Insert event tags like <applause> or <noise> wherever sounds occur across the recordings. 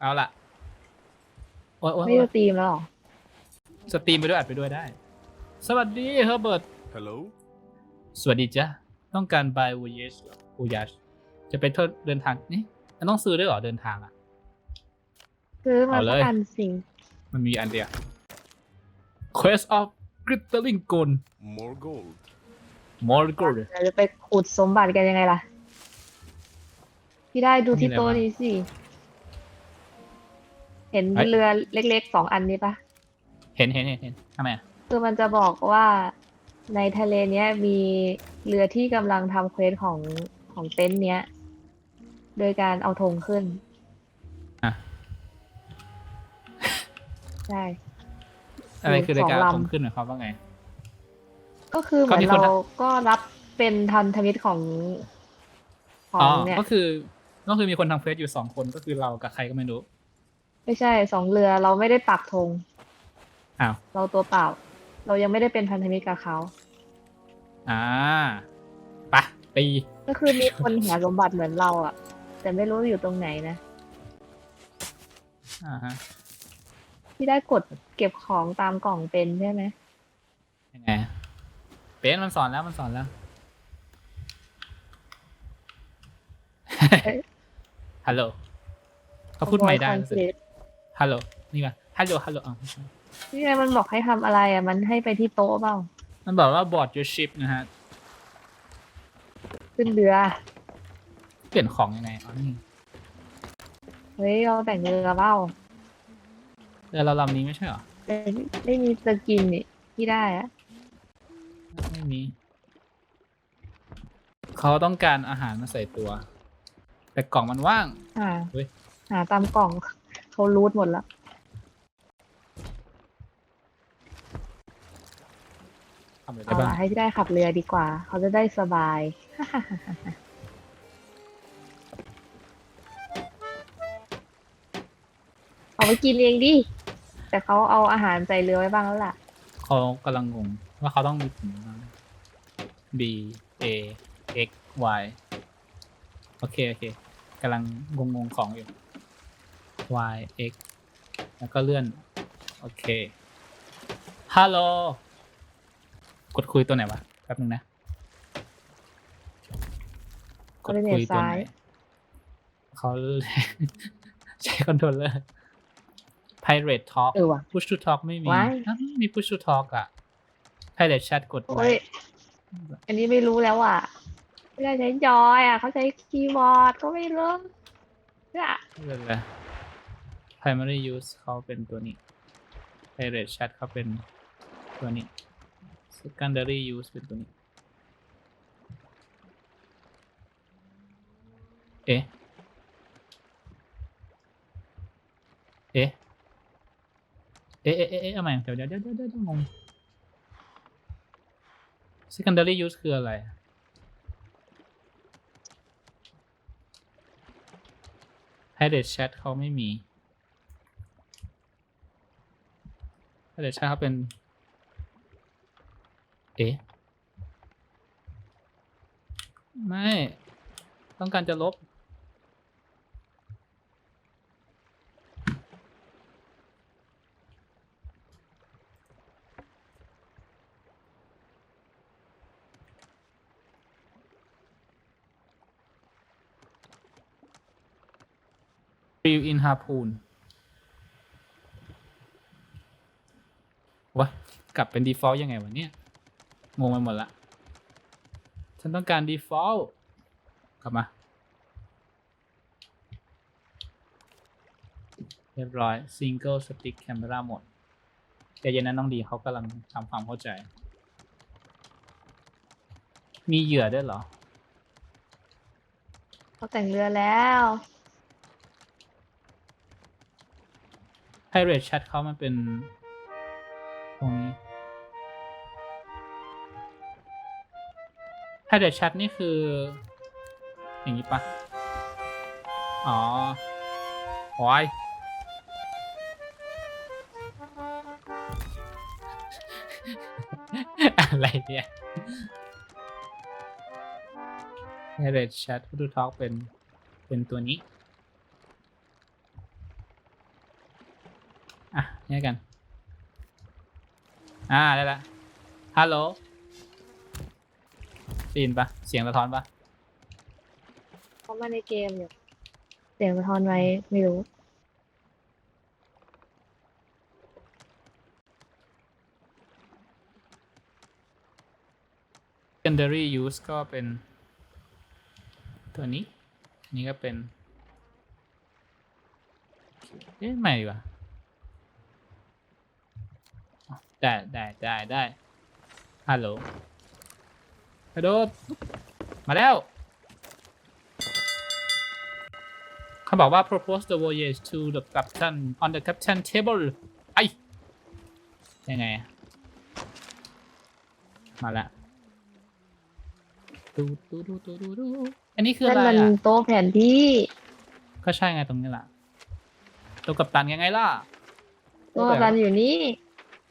เอาล่ะโอ้ยโอ้ยไม่ดูตีมแล้วเหรอสตรีมไปด้วยอัดไปด้วยได้ สวัสดีเฮอร์เบิร์ต Hello? สวัสดีจ้ะต้องการ buy voyage เหรอ voyage จะไปเที่ยวเดินทางนี่มันต้องซื้อด้วยเหรอเดินทางอะ ซื้อมาเอาเลยประกันสิงมันมีอันเดียว Quest of Glittering Gold More gold. More Gold เราจะไปขุดสมบัติกันยังไงล่ะ พี่ได้ดูที่มีอะไรโต๊ะบ้างนี้สิเห็นเฮ้ย เรือเล็กๆสองอันนี้ปะเห็นเห็นเห็นเห็นทำไมอะคือมันจะบอกว่าในทะเลเนี้ยมีเรือที่กำลังทำเควสของของเต็นท์เนี้ย โดยการเอาธงขึ้น อะใช่ อะไรคือรายการสองลำ ผมขึ้นหมายความว่าไง ก็คือเหมืก็อนมีคน เราทก็รับเป็นทันธมิตรของขออ๋งอเนี่ย ก็คือก็คือมีคนทำเฟซอยู่สองคนก็คือเรากับใครก็ไม่รู้ ไม่ใช่สองเรือเราไม่ได้ปักธงอ้าว เราตัวเปล่า เรายังไม่ได้เป็นพันธมิตรกับเขา อ่าไปะตี ก็คือมีคนหาสมบัติเหมือนเราอะแต่ไม่รู้อยู่ตรงไหนนะ อ่าฮะที่ได้กดเก็บของตามกล่องเป็นใช่ไหมยังไงเป็นมันสอนแล้วมันสอนแล้วเอ้ยฮัลโหลเขาพูดไม่ได้คอนรู้สึกเซ็ปต์ ฮัลโหล นี่ป่ะฮัลโหล ฮัลโหลอะไม่ใช่นี่ไงมันบอกให้ทำอะไรอะมันให้ไปที่โต๊ะเปล่า มันบอกว่า board your ship นะฮะ ขึ้นเรือ เปลี่ยนของยังไงอ๋อนี่เฮ้ยเราแต่งเรือเปล่าเรือเราลำนี้ไม่ใช่เหรอ แต่ไม่มีสกินนี่ที่ได้อะไม่มี เขาต้องการอาหารมาใส่ตัว แต่กล่องมันว่างหาเฮ้ย หาตามกล่อง เขารูทหมดแล้วทำอะไรได้เอาบ้าง ละให้พี่ได้ขับเรือดีกว่า เขาจะได้สบาย เอาไปกินเองดิ แต่เขาเอาอาหารใส่เรือไว้บ้างแล้วล่ะ เขากำลังงงว่าเขาต้องมีถุงมือ B A X Y โอเค โอเคกำลังงงงๆของอยู่ Y X แล้วก็เลื่อน โอเค ฮัลโหล กดคุยตัวไหนวะ แป๊บนึงนะ กดคุยตัวไหน Coordinate ซ้ายเขาใช้คอนโทรลเลอร์ Pirate Talk เออว่ะ Push to Talk ไม่มี Why? อ้าวมี Push to Talk อะ Pirate Chat กดไว้โอ้ยอันนี้ไม่รู้แล้วอะไม่ได้ใช้จอยอะ เขาใช้คีย์บอร์ดก็ไม่รู้เนี่ยไม่เป็นไร primary use เขาเป็นตัวนี้ private chat เขาเป็นตัวนี้ secondary use เป็นตัวนี้ เอ๊ะ เอ๊ะ เอ๊ะ เอ๊ะ เอ๊ะเอ๊ะเอาใหม่เดี๋ยวเดี๋ยวเดี๋ยวเดี๋ยวเดี๋ยวงง secondary use คืออะไร private chat เขาไม่มี private chat เขาเป็น เอ๊ะ ไม่ ต้องการจะลบ Reel in harpoon วะกลับเป็น default ยังไงวะเนี่ยงงไปหมดละฉันต้องการ default กลับมา เรียบร้อย single stick camera หมดใจเย็นนะน้องดีเขากำลังทำความเข้าใจ มีเหยื่อด้วยเหรอเขาแต่งเรือแล้ว Pirate Chat เขามันเป็น ตรงนี้ Pirate Chat นี่คือ อย่างนี้ปะอ๋อโอ้ยอะไรเนี่ย Pirate Chat ผู้ดูทอกเป็น เป็นตัวนี้ อะเนี่ยกัน อ่าได้ละฮัลโหลได้ยินปะเสียงสะท้อนปะเขามาในเกมอยู่เสียงสะท้อนไว้ไม่รู้ secondary use ก็เป็น ตัวนี้ นี่ก็เป็น เอ๊ะไม่ดีกว่าอ๋อ ได้ได้ได้ได้ฮัลโหลกระโดดมาแล้ว เขาบอกว่า propose the voyage to the captain on the captain table ไอยังไงอะมาแล้วดูดูดูดูดูดูอันนี้คือนั่อะนไรมันอะ โต๊ะแผนที่ก็ใช่ไงตรงนี้แหละตัวกับตันยังไงล่ะโต๊ะกัปตันอยู่นี่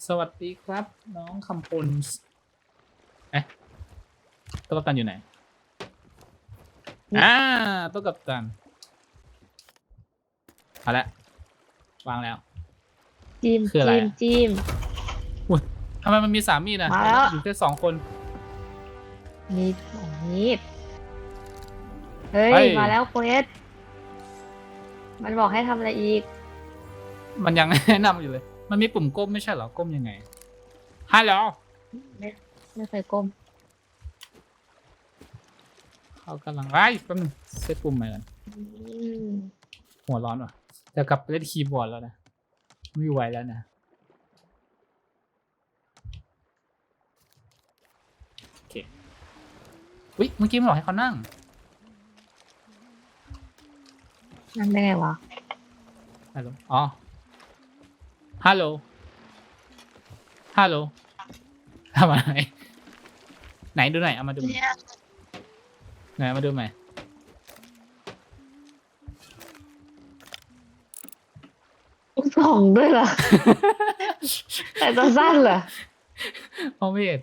สวัสดีครับ น้องคำพลเอ๊ะตัวกับตันอยู่ไหนนี่อ่าตัวกับตันเอาละวางแล้ว จิ้มคืออะไรจิ้มอะ จิ้มอุ้ยทำไมมันมีสามมีดอะมาแล้ว อยู่แค่สองคน มีดสองมีดเฮ้เฮ้ย ย มาแล้วเควสมันบอกให้ทำอะไรอีก มันยัง แนะนำอยู่เลย มันมีปุ่มก้มไม่ใช่เหรอ ก้มยังไงฮัลโหลไม่ไม่เคยก้มเขากำลังไอ้ยแป๊บนึงเซตปุ่มใหม่ก่อนอืมหัวร้อนว่ะจะกลับไปเล่นคีย์บอร์ดแล้วนะ ไม่ไหวแล้วนะ โอเควิเมื่อกี้มันบอกให้เขานั่ง นั่นได้ไงวะฮัลโหลอ๋อ ฮัลโหล ฮัลโหลทำอะไร ไหนดูหน่อย เอามาดูหน่อยไหนเอามาดูใหม่ส่องด้วยเหรอ แต่ตัวสั้นเหรอเอาไม่เห็น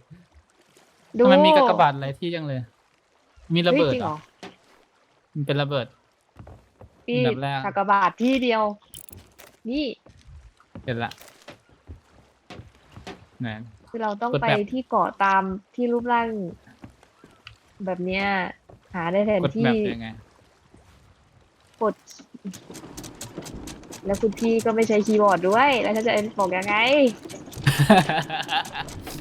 ดูทำไมมีกากบาทหลายที่จังเลย มีระเบิดฮ้ยจงเหเหรรออมันเป็นระเบิดพี่อันดับแรก กากบาทที่เดียว นี่ เป็นละไหนคือเราต้องกดไปแบบที่เกาะตามที่รูปร่าง แบบเนี้ย หาได้แทนกดที่แบบยังไง กด แล้วคุณพี่ก็ไม่ใช้คีย์บอร์ดด้วย แล้วฉันจะบอกยังไง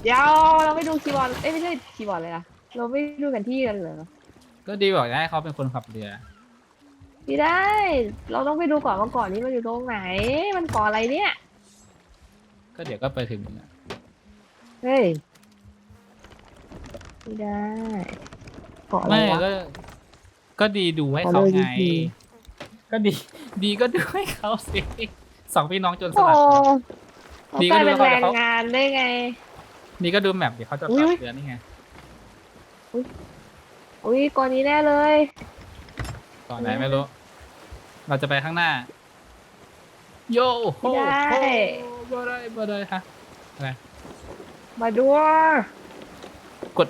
เดี๋ยวเราไม่ดูคีย์บอร์ด เอ้ยไม่ใช่คีย์บอร์ดเลยอะเราไม่ดูแผนที่กันเหรอ ก็ดีบอกจะให้เขาเป็นคนขับเรือ ไม่ได้ เราต้องไปดูก่อนว่าเก่อนนี้มันอยู่ตรงไหน มันเกาะอะไรเนี่ย ก็เดี๋ยวก็ไปถึงนะเฮ้ยไม่ได้เกาะอะไรไม่วะก็ก็ดีดูให้ขอเขาเลยไงดี ก็ดี ดีก็ดูให้เขาสิสองพี่น้องจนสโอ้ลัด เขาดีกก็ลายดูเป็นแล้วแรงเขา งานได้ไง นี่ก็ดูแมปเดี๋ยวเขาจะอุ๊ขัยบเรือนี่ไงอุ้ยก่อนนี้แน่เลย ก่อนไหนไม่รู้ เราจะไปข้างหน้า โย่โหไม่ได้ บ่ได้บ่ได้ฮะอะไรมาดูกด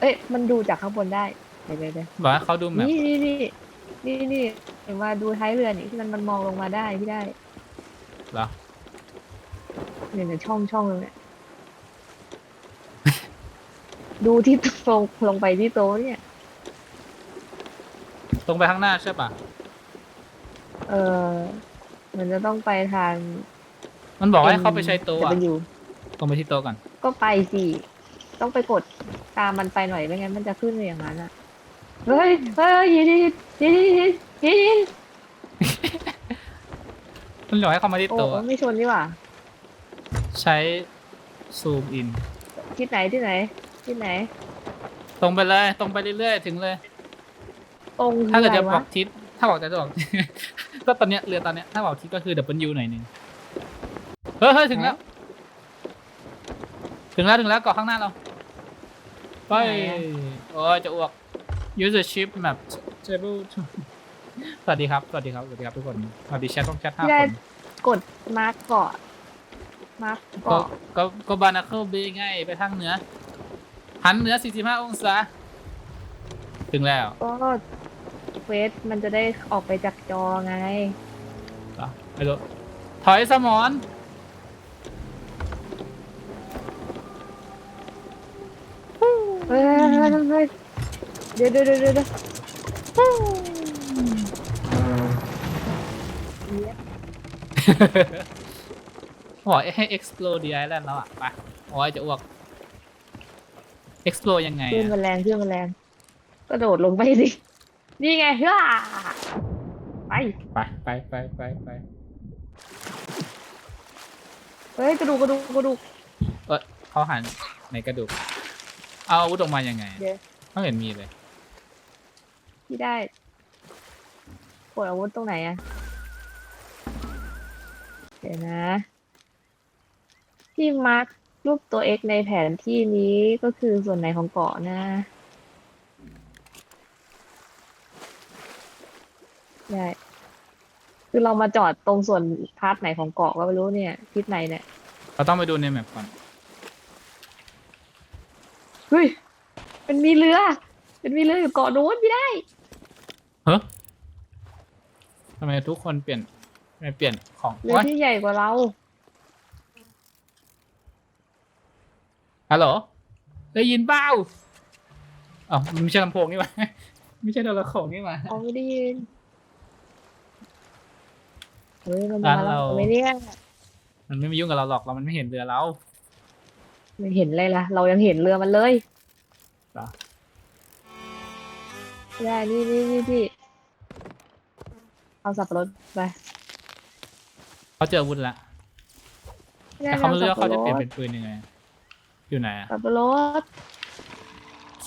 เอ้ยมันดูจากข้างบนได้เดี๋ยวเดี๋ยวเดี๋ยวบอกว่าเขาดูแมปนี่นี่นี่นี่นี่เห็นว่าดูท้ายเรือนี่ที่มันมันมองลงมาได้พี่ได้เหรอเนี่ยเนี่ยช่องช่องเลยเนี่ยดูที่ตรงลงไปที่โต๊ะเนี่ย ตรงไปข้างหน้าใช่ปะเออ มันจะต้องไปทางมันบอกให้เขาไปใช้โต๊ะแต่อะมันอยู่ ตรงไปที่โต๊ะก่อน ก็ไปสิ ต้องไปกดตามมันไปหน่อยไม่งั้นมันจะขึ้นอย่างนั้นอะ เฮ้ย เฮ้ยยินดียินดียินดียินดีมันบอกให้เขามาที่โอ้โต๊ะอะไม่ชนนี่หว่า ใช้ซูมอิน ที่ไหนที่ไหน ที่ไหน ตรงไปเลย ตรงไปเรื่อยๆ ถึงเลย ตรงถ้าเกิดไหนจะบอวะกทิศ ถ้าบอกจะบอก ก็ตอนเนี้ยเรือตอนเนี้ยถ้าบอกทิศก็คือ W หน่อยหนึ่งเฮ้ยเฮ้ยถึงแล้ว ถึงแล้วถึงแล้วเกาะข้างหน้าเรา ไปโอ้ยจะอ้วก use the ship map table to สวัสดีครับ สวัสดีครับ สวัสดีครับทุกคนสวัสดีแชทต้องแชทห้าที่คได้ น กดมาร์กเกาะมาร์กก็เกาะก็ก็บานาเคิลเบย์ง่ายไปทางเหนือ หันเหนือ 45 องศา ถึงแล้ว ก็ เควสมันจะได้ออกไปจากจอไงเหรอไม่รู้ถอยสมอนเฮ้ยเฮ้ยเฮ้ยเฮ้ยเดี๋ยวเดี๋ยวเดี๋ยวเดี๋ยวเดี๋ยวฟู้บอกให้ explore the island แล้วอะไปโอ้ยจะอ้วก explore ยังไงขึ้นอะ มันแรงขึ้นมันแรงกระโดดลงไปสิ นี่ไงเฮ้ยไป ไปไปไปไปไปเฮ้ยกระดูกกระดูกกระดูก เออเขาหันในกระดูก เอาอาวุธออกมายังไงเดี๋ยว ไม่เห็นมีเลย ที่ได้กดอาวุธตรงไหนอะเดี๋ยวนะ ที่มาร์ครูปตัว X ในแผนที่นี้ก็คือส่วนไหนของเกาะนะ ได้คือเรามาจอดตรงส่วนพาร์ทไหนของเกาะก็ไม่รู้เนี่ยทิศไหนเนี่ยเราต้องไปดูในแมปก่อน เฮ้ยมันมีเรือ มันมีเรืออยู่เกาะนู้นไม่ได้เฮ้ยทำไมทุกคนเปลี่ยนทำไมเปลี่ยนของเรือโอ๊ยที่ใหญ่กว่าเรา ฮัลโหล ได้ยินเปล่าอ๋อมันไม่ใช่ลำโพงนี่หว่า ไม่ใช่โทรโขงนี่หว่า เขาไม่ได้ยิน เฮ้ยมันร้ามานแล้วเราไม่เนี่ยมันไม่มายุ่งกับเราหรอกเรามันไม่เห็นเรือเราไม่เห็นเลยล่ะ เรายังเห็นเรือมันเลยเหรอไม่ได้นี่นี่นี่พี่เอาสับปะรดไปเขาเจออาวุธละไม่ได้แต่เขาไม่รู้อว่าเขาจะเปลี่ยนสัเป็นปืนยังไง อยู่ไหนอะบปะรด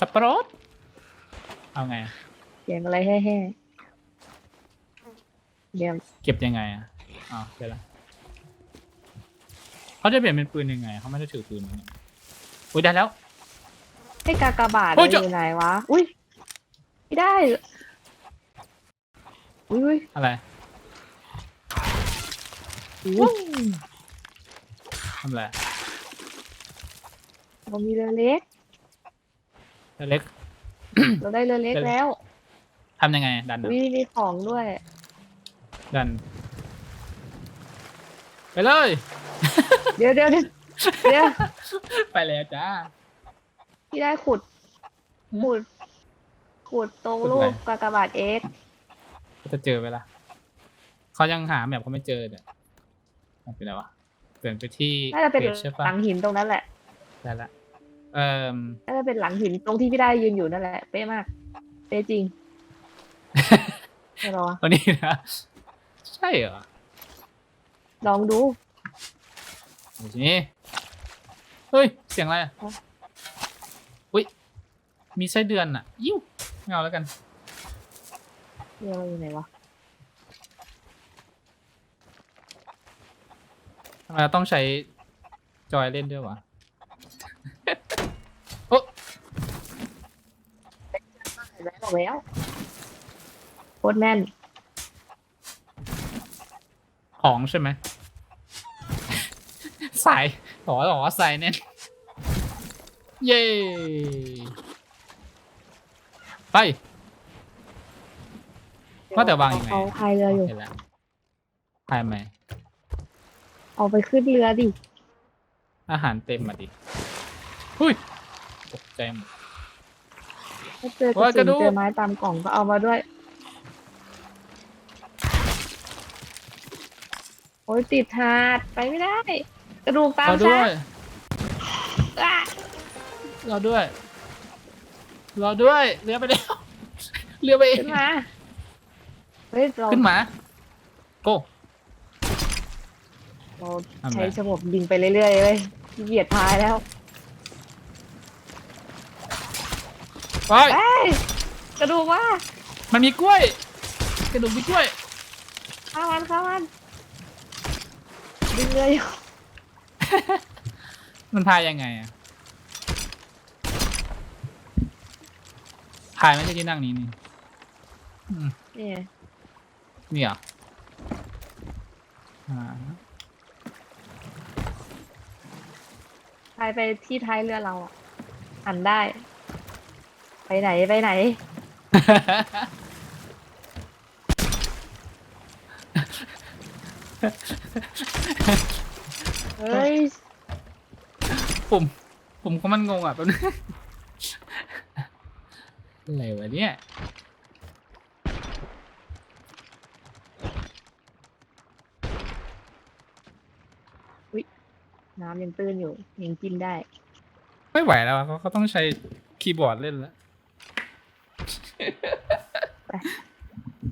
สับปะรดเอาไงอะเสียงอะไรแห่ๆ เดี๋ยวเก็บยังไงอะอ๋อเจอละเขาจะเปลี่ยนเป็นปืนยังไงเขาไม่ได้ถือปืนยังไงอุ้ยได้แล้วให้กากบาทโอ้ยมันเจ้าอยู่ไหนวะ อุ้ยไม่ได้ อุ้ยอุ้ยอะไรอุ้ยทำอะไรเรามีเรือเล็ก เล็กเราได้เรือเล็กเรือเล็กแล้วทำยังไงดันอะอุ้ยมีของด้วย ดัน ไปเลย เดี๋ยวเดี๋ยวเดี๋ยวเดี๋ยวไปแล้วจ้า พี่ได้ขุดอืมขุด ขุดตรงขุดรูอะไรปกากบาทเอ็กเขาจะเจอไปละเขายังหาแบบเขาไม่เจอเนี่ยมันเป็นอะไรวะเปลี่ยนไปที่น่าจะเป็นพจใช่ปะหลังหินตรงนั้นแหละได้ละเอ่อน่าจะเป็นหลังหินตรงที่พี่ได้ยืนอยู่นั่นแหละ เป๊ะมาก เป๊ะจริงไม่รอวันนี้นะ ใช่เหรอลองดูโอ้ยเฮ้ย เสียงอะไรอะอ๋ออุ้ย มีไส้เดือนอะ ยิ้วไม่เอาแล้วกันเรือมันอยู่ไหนวะทำไมเราต้องใช้จอยเล่นด้วยวะ โอ้เห็นไหมบอกแล้วโคตรแน่น ของใช่ไหมสายขอหรอสายแน่นเย้ไปว่าแต่วางยังไงเอาพายเรืออยู่เห็นแล้วทายไหมเอาไปขึ้นเรือดิ อาหารเต็มมาดิหุ้ยตกใจหมดถ้าเจอกระโอ้ยกสุระนดูกเจอไม้ตามกล่องก็เอามาด้วย โอ้ยติดหาดไปไม่ได้ กระดูกตามเราด้ฉัวนยอะเราด้วย เราด้วย เรือไปแล้ว เรือไปเองขึ้นมาเฮ้ยเราขึ้นมา โก้ เราทำไง ใช้สงบยิงไปเรื่อยๆเลยขี้เกียจพายแล้วไป เอ้ยกระดูกว่ามันมีกล้วย กระดูกมีกล้วย ข้ามันข้ามัน ดึงเรืออยู่มันพายยังไงอะพายไม่ใช่ที่นั่งนี้นี่อืมเนี่ยนี่เหรออ่าพายไปที่ท้ายเรือเราอะหันได้ ไปไหนไปไหน เฮ้ยปุ่มปุ่มเขามันงงอะแป๊บนึงอะไรวะเนี่ยน้ำยังตื้นอยู่ยังจิ้มได้ ไม่ไหวแล้วอะเขาเขาต้องใช้คีย์บอร์ดเล่นแล้ว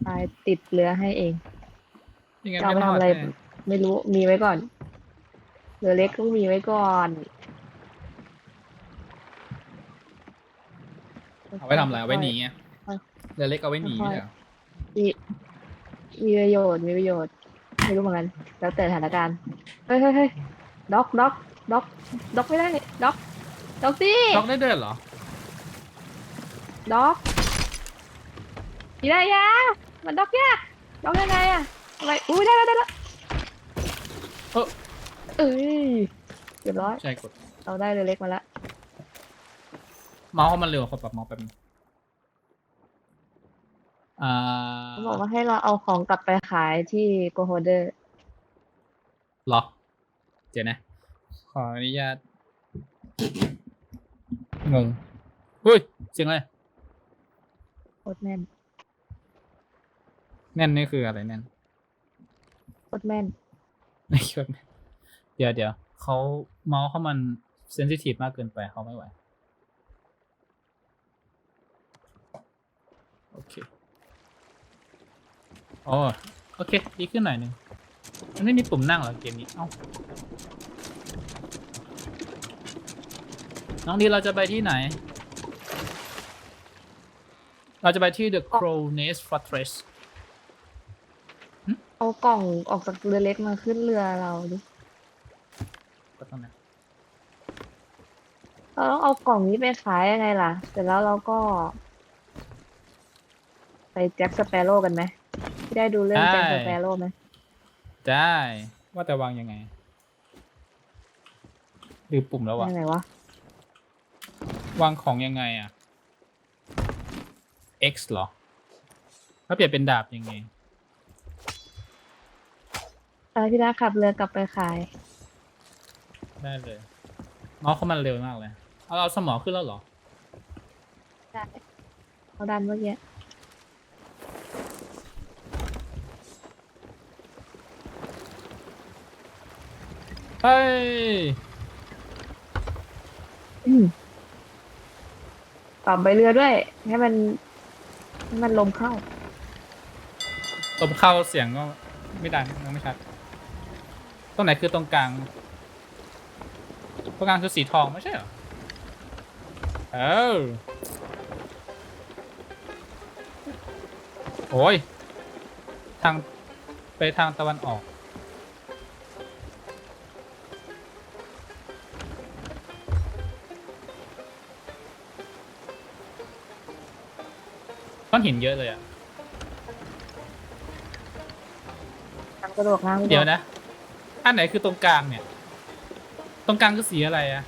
ตายติดเรือให้เองยังไงจะเอาไม่ไปรอทำดอะไร แน่ไม่รู้มีไว้ก่อนเรือเล็กต้องมีไว้ก่อน เอาไว้ทำอะไรเอาไว้หนีไงค่อยเรือเล็กเอาไว้หนีค่อยไม่ใช่เหรอมีมีประโยชน์มีประโยชน์ไม่รู้เหมือนกันแล้วแต่สถานการณ์เฮ้ยเฮ้ยเฮ้ยด็อกด็อกด็อกด็อกไม่ได้ด็อกด็อกสิล็อกได้เดินเหรอด็อกยีได้ยามันด็อกยากด็อกยังไงอะอะไรอุ้ยได้แล้วได้แล้วเอ้อ เอ้ยเรียบร้อย ใช่กด เราได้เรือเล็กมาแล้วเมาส์มันเร็วเขาปรับเมาส์แป๊บนึงอ่าเขาบอกว่าให้เราเอาของกลับไปขายที่โกโฮเดอร์เหรอ เดี๋ยวนะ ขออนุญาต งงเฮ้ย เสียงอะไร โคตรแม่นแน่นนี่คืออะไรแน่นโคตรแม่น ไม่คิดว่า เดี๋ยวเดี๋ยวเขาเมาส์เขามันเซนซิทีฟมากเกินไปเขาไม่ไหว โอเคอ๋อโอเค ดีขึ้นหน่อยหนึ่งมันไม่มีปุ่มนั่งเหรอเกมนี้ เอ้า น้องดีเราจะไปที่ไหน เราจะไปที่ The Crow Nest Fortress เอากล่องออกจากเรือเล็กมาขึ้นเรือเราดิ ก็ต้องนะเราต้องเอากล่องนี้ไปขายยังไงล่ะ เสร็จแล้วเราก็ ไปแจ็คสเปโร่กันไหมที่ได้ดูเรื่องแจ็คสเปโร่ไหมได้ว่าแต่วางยังไงลืมปุ่มแล้ววะยังไงวะวางของยังไงอะ X เหรอถ้าเปลี่ยนเป็นดาบยังไงเออพี่ดาขับเรือกลับไปขาย ได้เลยเมาส์เขามันเร็วมากเลยเอาเอาสมองขึ้นแล้วเหรอได้เขาดันเมื่อกี้ เฮ้ยอืมปรับใบเรือด้วย ให้มันให้มันลมเข้า ตบเข้าเสียงก็ไม่ดังยังไม่ชัดตรงไหนคือตรงกลาง ตรงกลางคือสีทองไม่ใช่เหรอเออโอ้ย ทางไปทางตะวันออก ก้อนหินเยอะเลยอะทางกระโดดน้ำเดี๋ยวนะ อันไหนคือตรงกลางเนี่ย ตรงกลางคือสีอะไรอะ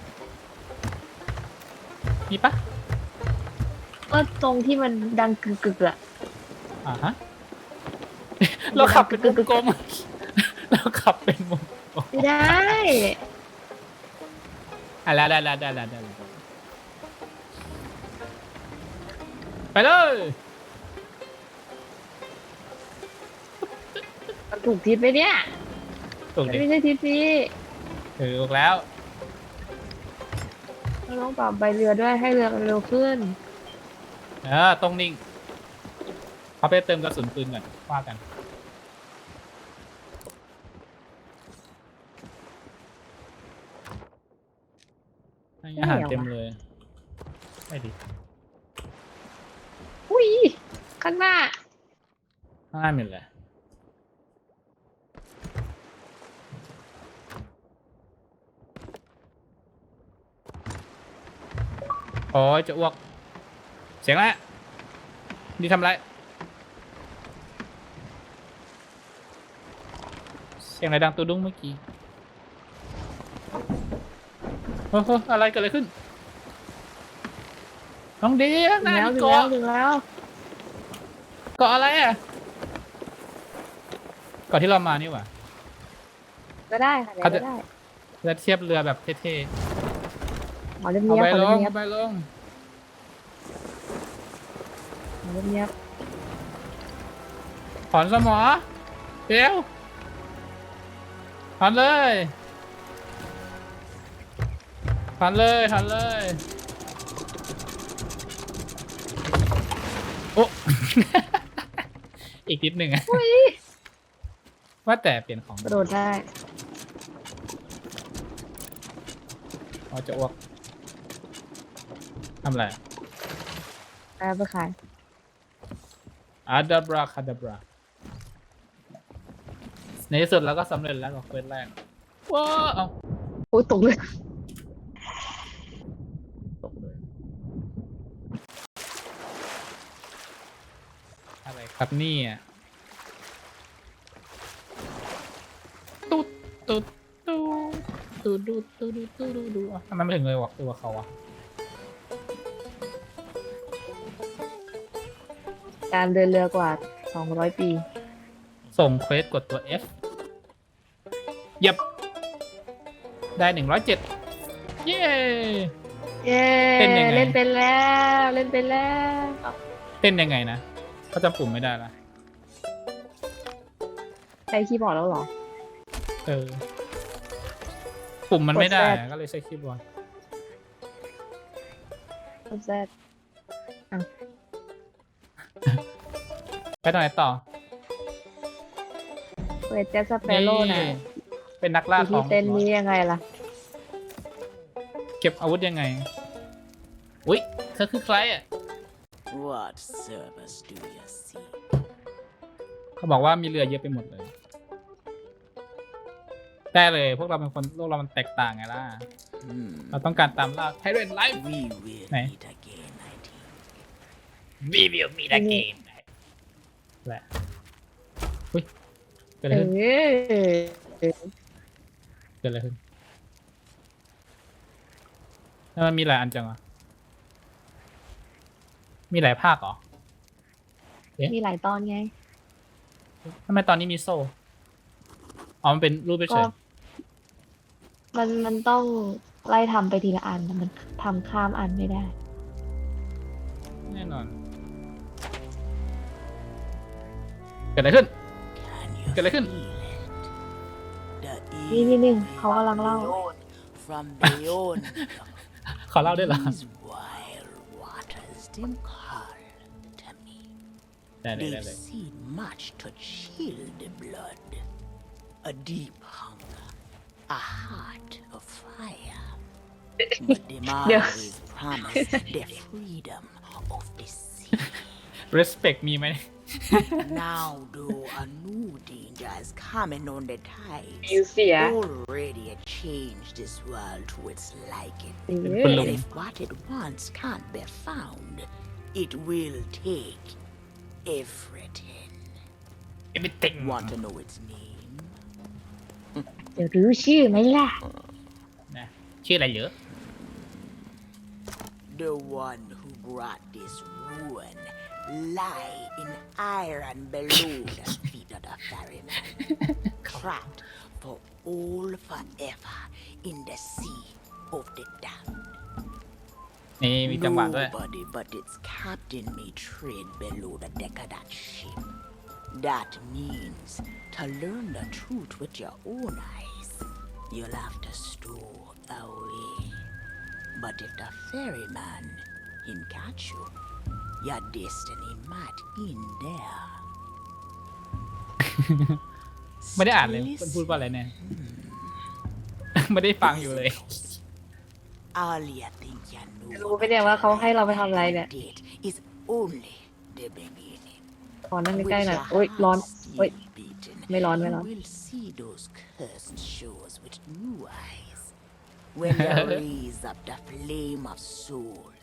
มีปะก็ตรงที่มันดังกึกๆอะอ่าฮะ เราขับเป็นวงกลมเราขับเป็นวงกลมไม่ได้ อะแล้วได้แล้วได้แล้วได้แล้วไปเลยมันถูกทิศไปเนี่ยถูกดิไม่ใช่ทิศพี่ ถูกแล้ว เราต้องปรับใบเรือด้วยให้เรือมันเร็วขึ้น เออตรงนิ่งเขาไปเติมกระสุนปืนก่อนว่ากัน ให้อาหารเต็มเลย ไม่ดีอุ้ยข้างหน้าข้างหน้ามีอะไร อ้ยจะอ้วก เสียงแล้วนี่ทำอะไร เสียงอะไรดังตัวดุ้งเมื่อกี้โอ้โหอะไรเกิดอะไรขึ้น น้องดีข้างหถึงน้าแล้วมีถึงแล้วเกาะถึงแล้วเกาะอะไรอะเกาะที่เรามานี่หว่าก็ได้ค่ะเขาจะก็ได้จะเทียบเรือแบบเท่ ขอเรียบๆเอาเนียบไปขอลเรียบงเนียบเอาไปลงขอเรียบเนียบถอนสมอเดี๋ยวถอนเลยถอนเลยถอนเลยโอ้ อีกนิดหนึ่งอะว่าแต่เปลี่ยนของกระโดดได้เราจะอ้วก ทำอะไรแปไปขายอาดาบราคาดาบราในที่สุดเราก็สำเร็จแล้วกับเควสแรกว้าวเอาโอ้ยตกเลยตกเลย อะไรครับเนี่อะตุ๊ดตุ๊ดตุ๊ดตุ๊ดตุ๊ดตุ๊ดตุ๊ดตุ๊ดตุ๊ดตุ๊ดอะทำไมไม่ถึงเลยวะตัวเขาอะ การเดินเรือกว่า 200 ปี ส่งเควสกดตัว F เย็บได้หนึ่งร้อยเจ็ดเย้ เย้เต้นยังไง เล่นเป็นแล้วเล่นเป็นแล้วเต้นยังไงนะเขาจำปุ่มไม่ได้ละใช้คีย์บอร์ดแล้วเหรอ เออ ปุ่มมันไม่ได้กดอะ Z ก็เลยใช้คีย์บอร์ดกดแซด ไปตรงไหนต่อเวทแจ็คสเปโร่น่ะเป็นนักล่าอยู่ทอที่งเต้นนี้ยังไงล่ะ เก็บอาวุธยังไง อุ๊ยเธอคือใครอะ What service do you seek? เขาบอกว่ามีเรือเยอะไปหมดเลยได้เลยพวกเราเป็นคนโลกเรามันแตกต่างไงล่ะ Hmm. เราต้องการตามล่าไทเรนไลฟ์ We will Này. meet again, แหละอุ้ยเกิดเออะไรขึ้นอเกิดอะไรขึ้นแล้วมันมีหลายอันจังอะมีหลายภาคเหรอเอ๊ะมีหลายตอนไงทำไมตอนนี้มีโซ่อ๋อมันเป็นรูปเฉก็ยมันมันต้องไล่ทำไปทีละอันแต่มันทำข้ามอันไม่ได้ กิดอะไรขึ้น Can you Cái lấy khinh. feel it? The นี่นี่นี่ evil เขากำลังเล่า beyond, from beyond ขอเล่าด้วยเหรอ these wild waters them call to me. ได้เลยได้ They've เลย seen much to chill the blood. A deep hunger, a heart of fire. But them Yeah. always promise the freedom of the sea. respect มีไหม <laughs> Now, though, a new danger is coming on the tides. มิวเสีย Already a change this world to its liking. เอ คุณ อ ลุง And if what it wants can't be found, it will take everything. everything Want to know its name? <laughs> เดี๋ยวรู้ชื่อไหมล่ะ นะชื่ออะไรเหรอ The one who brought this ruin lie in iron below the feet of the ferryman, trapped for all forever in the sea of the damned. นี่มีจังหวะด้วย Nobody but its captain may tread below the deck of that ship. That means to learn the truth with your own eyes, you'll have to stow away. But if the ferryman him catch you, your destiny might end there. ไม่ได้อ่านเลย Still มันพูดว่าอะไรเนี่ย ไม่ได้ฟังอยู่เลย All you think you know รู้ไหมเนี่ยว่าเขาให้เราไปทำอะไรเนี่ย did is only the beginning. ขอนั่งใกล้ๆหน่อยโอ๊ยร้อนโอ๊ย Beaten, ไม่ร้อนไม่ร้อน We'll see those cursed shores with new eyes. When you raise up the flame of souls,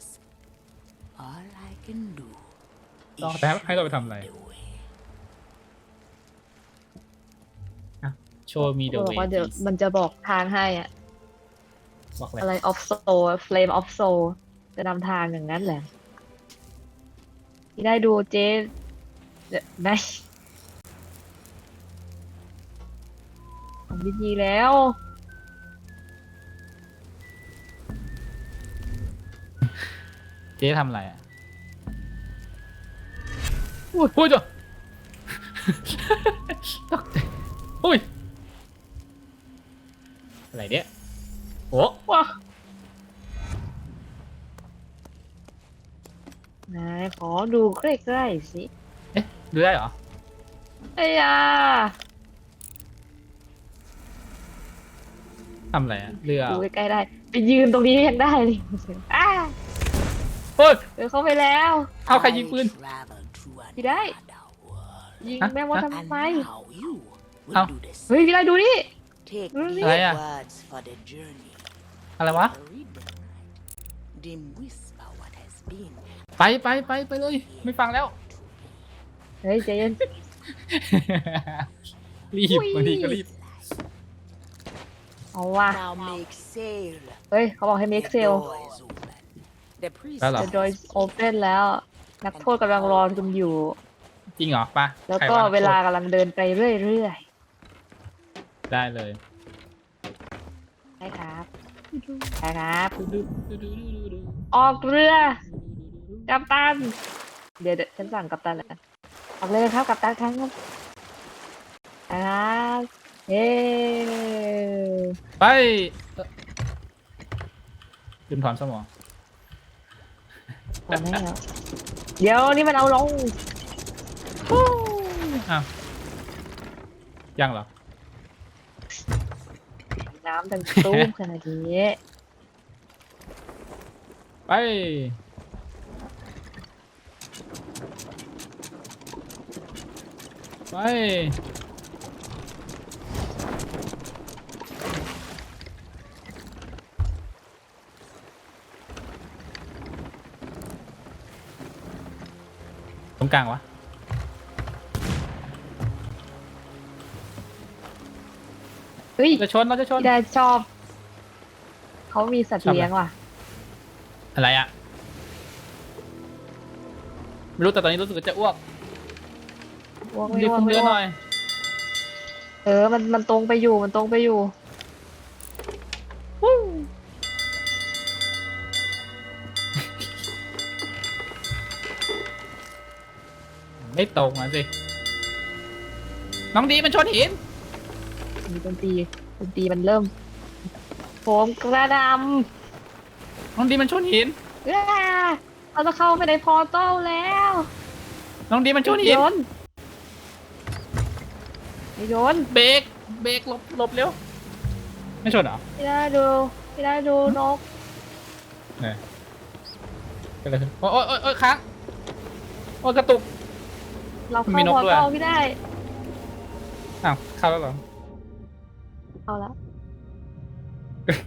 all I can do ต้อง is แต่ให้เราไปทำอะไร show the way. โชว์มีเดเขาอะบเวอกว่าเดี๋ยวมันจะบอกทางให้อะบอกเลยอะไร of soul flame of soul จะนำทางอย่างนั้นแหละที่ได้ดูเจ๊เดี๋ยวไม่ผมวิธีแล้ว จ๊ทำอะไรอะอุ้ยอุ้ยจ้ะตกใจอุ้ย อะไรเนี่ยโอ้ว้าไหนขอดูใกล้ๆสิเอ๊ะ ดูได้เหรอ ไอ้ยาทำอะไรอะเรือดูใกล้ๆได้ ไปยืนตรงนี้ยังได้เลยอ้า เฮ้ย เดินเข้าไปแล้วเอาใครยิงปืน I traveled through Did I? another world. ยิงฮะ แม่มดฮะทำ And ไม now you will Ow. do the same. เฮ้ยพี่ได้ดูนี่ Take Really? these อะไรอะ words for the journey. อะไรวะ Read them right. Dim whisper what has been ไปไปไปไปเลย ไม่ฟังแล้ว เฮ้ยใจเย็น รีบอุ้ยบางทีก็รีบ เอาว่ะ Now make sail. เฮ้ยเขาบอกให้ make The sale door is open. The priest แล้วเหรอ The door is open แล้ว นักโทษกำลังรอคุณอยู่ จริงเหรอปะแล้วใครก็นัโทษเวลากำลังเดินไปเรื่อยได้เลย ๆใช่ครับใช่ครับ ออกเรือ กัปตัน เดี๋ยวเดี๋ยวฉันสั่งกัปตันแล้วออกเลยครับกัปตันครับครับเฮ้ไปเอ่อลืมถอนสมอง ตอนนี้แล้วเดี๋ยวนี่มันเอาลงอ้าวยังเหรอ น้ำดังตุ้มขนาดนี้ไป ไป รงกลางวะเฮ้ยจะชนเราจะชน พี่ได้ชอบ เขามีสัตว์ชอบอะไร เลี้ยงว่ะ อะไรอะไม่รู้แต่ตอนนี้รู้สึกว่าจะอ้วกอ้วกไม่รีบอ้วกคุมไม่เรืออ้วหกน่อย เออ มัน มันตรงไปอยู่ มันตรงไปอยู่ ไม่ตรงอะสิ น้องดีมันชนหิน มีดนตรีดนตรีมันเริ่มโผมกระดน้องดีมันชนหินำเอ้อเราจะเข้าไปในพอร์ตัลแล้วน้องดีมันชนหิน โยนไม่โยนเบรก เบรกหลบหลบเร็ว ไม่ชนเหรอไม่ได้ดูไม่ได้ดูนกเนี่ยก็เลยโอ้ยโอ้ยโอ้ยโอ้ยค้าง โอ้ยกระตุก เราเข้ามีนกพอร์ด้วยตัลไม่ได้ อ้าวเข้าแล้วเหรอ เอาละ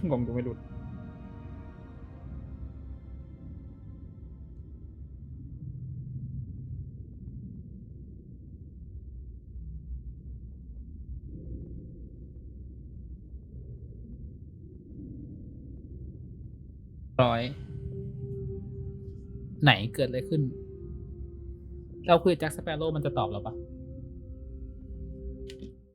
งงดูไม่รู้ร้อย ไหนเกิดอะไรขึ้น เราคุยแจ็คสเปโร่มันจะตอบเราปะ